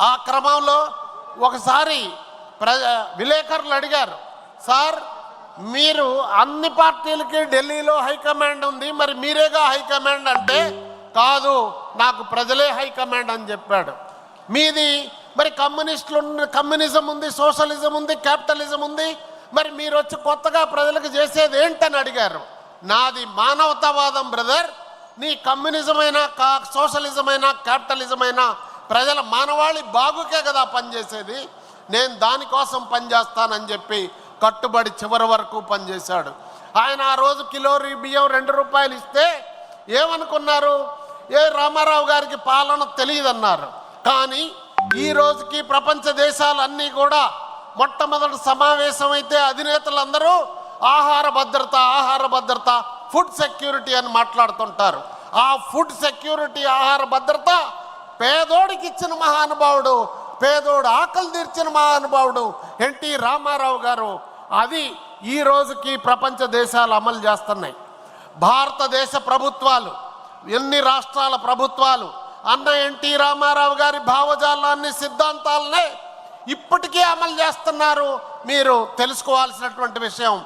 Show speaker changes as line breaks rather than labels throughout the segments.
ఆ క్రమంలో ఒకసారి ప్ర విలేకరులు అడిగారు సార్ మీరు అన్ని పార్టీలకి ఢిల్లీలో హైకమాండ్ ఉంది మరి మీరేగా హైకమాండ్ అంటే కాదు నాకు ప్రజలే హైకమాండ్ అని చెప్పాడు. మీది మరి కమ్యూనిస్టులు ఉన్న- కమ్యూనిజం ఉంది సోషలిజం ఉంది క్యాపిటలిజం ఉంది మరి మీరు వచ్చి కొత్తగా ప్రజలకు చేసేది ఏంటని అడిగారు. నాది మానవతావాదం బ్రదర్. నీ కమ్యూనిజమైనా కా సోషలిజమైనా క్యాపిటలిజమైనా ప్రజల మానవాళి బాగుకే కదా పనిచేసేది? నేను దానికోసం పనిచేస్తానని చెప్పి కట్టుబడి చివరి వరకు పనిచేశాడు. ఆయన ఆ రోజు కిలో రీ- బియ్యం రెండు రూపాయలు ఇస్తే ఏమనుకున్నారు? ఏ రామారావు గారికి పాలన తెలియదన్నారు. కానీ ఈ రోజుకి ప్రపంచ దేశాలన్నీ కూడా మొట్టమొదటి సమావేశమైతే అధినేతలందరూ ఆహార భద్రత ఆహార భద్రత ఫుడ్ సెక్యూరిటీ అని మాట్లాడుతుంటారు. ఆ ఫుడ్ సెక్యూరిటీ ఆహార భద్రత పేదోడికి ఇచ్చిన మహానుభావుడు పేదోడు ఆకలి తీర్చిన మహానుభావుడు ఎన్టీ రామారావు గారు. అది ఈ రోజుకి ప్రపంచ దేశాలు అమలు చేస్తున్నాయి. భారతదేశ ప్రభుత్వాలు ఎన్ని రాష్ట్రాల ప్రభుత్వాలు అన్న ఎన్టీ రామారావు గారి భావజాలాన్ని సిద్ధాంతాలనే ఇప్పటికీ అమలు చేస్తున్నారు. మీరు తెలుసుకోవాల్సినటువంటి విషయం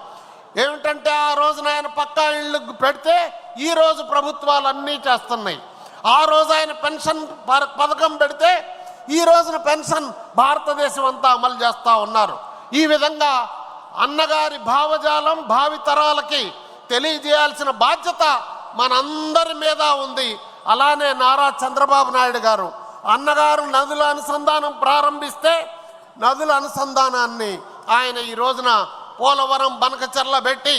ఏమిటంటే ఆ రోజున ఆయన పక్కా ఇళ్ళు పెడితే ఈ రోజు ప్రభుత్వాలు అన్నీ చేస్తున్నాయి. ఆ రోజు ఆయన పెన్షన్ ప- పథకం పెడితే ఈ రోజున పెన్షన్ భారతదేశం అంతా అమలు చేస్తూ ఉన్నారు. ఈ విధంగా అన్నగారి భావజాలం భావితరాలకి తెలియజేయాల్సిన బాధ్యత మనందరి మీద ఉంది. అలానే నారా చంద్రబాబు నాయుడు గారు అన్నగారు నదుల అనుసంధానం ప్రారంభిస్తే నదుల అనుసంధానాన్ని ఆయన ఈ రోజున పోలవరం బనకచెర్ల పెట్టి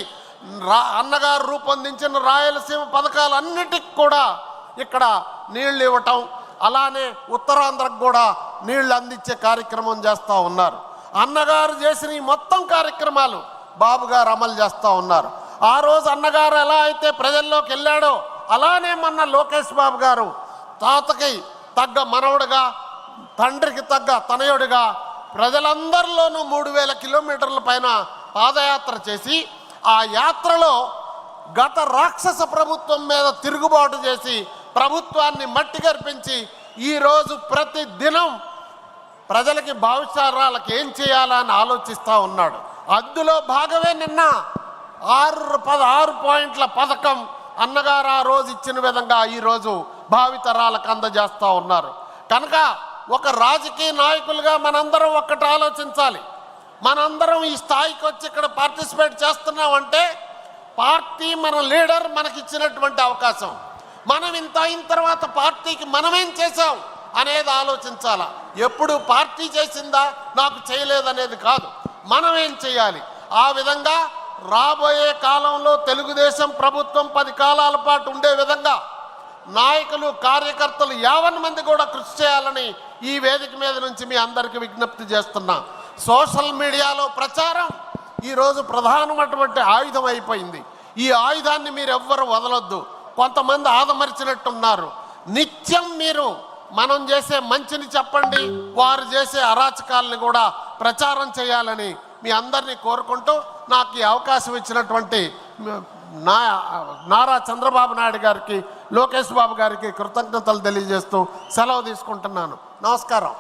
అన్నగారు రూపొందించిన రాయలసీమ పథకాలన్నిటికి కూడా ఇక్కడ నీళ్ళు ఇవ్వటం అలానే ఉత్తరాంధ్రకు కూడా నీళ్ళు అందించే కార్యక్రమం చేస్తూ ఉన్నారు. అన్నగారు చేసిన ఈ మొత్తం కార్యక్రమాలు బాబు గారు అమలు చేస్తూ ఉన్నారు. ఆ రోజు అన్నగారు ఎలా అయితే ప్రజల్లోకి వెళ్ళాడో అలానే మొన్న లోకేష్ బాబు గారు తాతకి తగ్గ మనవడుగా తండ్రికి తగ్గ తనయుడిగా ప్రజలందరిలోనూ మూడు వేల కిలోమీటర్ల పైన పాదయాత్ర చేసి ఆ యాత్రలో గత రాక్షస ప్రభుత్వం మీద తిరుగుబాటు చేసి ప్రభుత్వాన్ని మట్టి గర్పించి ఈరోజు ప్రతి దినం ప్రజలకి భవిష్యరాలకు ఏం చేయాలా అని ఆలోచిస్తూ ఉన్నాడు. అందులో భాగమే నిన్న ఆరు పద ఆరు పాయింట్ల పథకం అన్నగారు ఆ రోజు ఇచ్చిన విధంగా ఈరోజు భావితరాలకు అందజేస్తూ ఉన్నారు. కనుక ఒక రాజకీయ నాయకులుగా మనందరం ఒక్కటి ఆలోచించాలి. మనందరం ఈ స్థాయికి వచ్చి ఇక్కడ పార్టిసిపేట్ చేస్తున్నామంటే పార్టీ మన లీడర్ మనకిచ్చినటువంటి అవకాశం. మనం ఇంత అయిన తర్వాత పార్టీకి మనమేం చేసాం అనేది ఆలోచించాలా? ఎప్పుడు పార్టీ చేసిందా? నాకు చేయలేదనేది కాదు. మనం ఏం చేయాలి? ఆ విధంగా రాబోయే కాలంలో తెలుగుదేశం ప్రభుత్వం పది కాలాల పాటు ఉండే విధంగా నాయకులు కార్యకర్తలు యావన్ మంది కూడా కృషి చేయాలని ఈ వేదిక మీద నుంచి మీ అందరికీ విజ్ఞప్తి చేస్తున్నా. సోషల్ మీడియాలో ప్రచారం ఈరోజు ప్రధానమైనటువంటి ఆయుధం అయిపోయింది. ఈ ఆయుధాన్ని మీరు ఎవ్వరు వదలొద్దు. కొంతమంది ఆదమరిచినట్టున్నారు. నిత్యం మీరు మనం చేసే మంచిని చెప్పండి వారు చేసే అరాచకాలని కూడా ప్రచారం చేయాలని మీ అందరినీ కోరుకుంటూ నాకు ఈ అవకాశం ఇచ్చినటువంటి నా నారా చంద్రబాబు నాయుడు గారికి లోకేష్ బాబు గారికి కృతజ్ఞతలు తెలియజేస్తూ సెలవు తీసుకుంటున్నాను. నమస్కారం.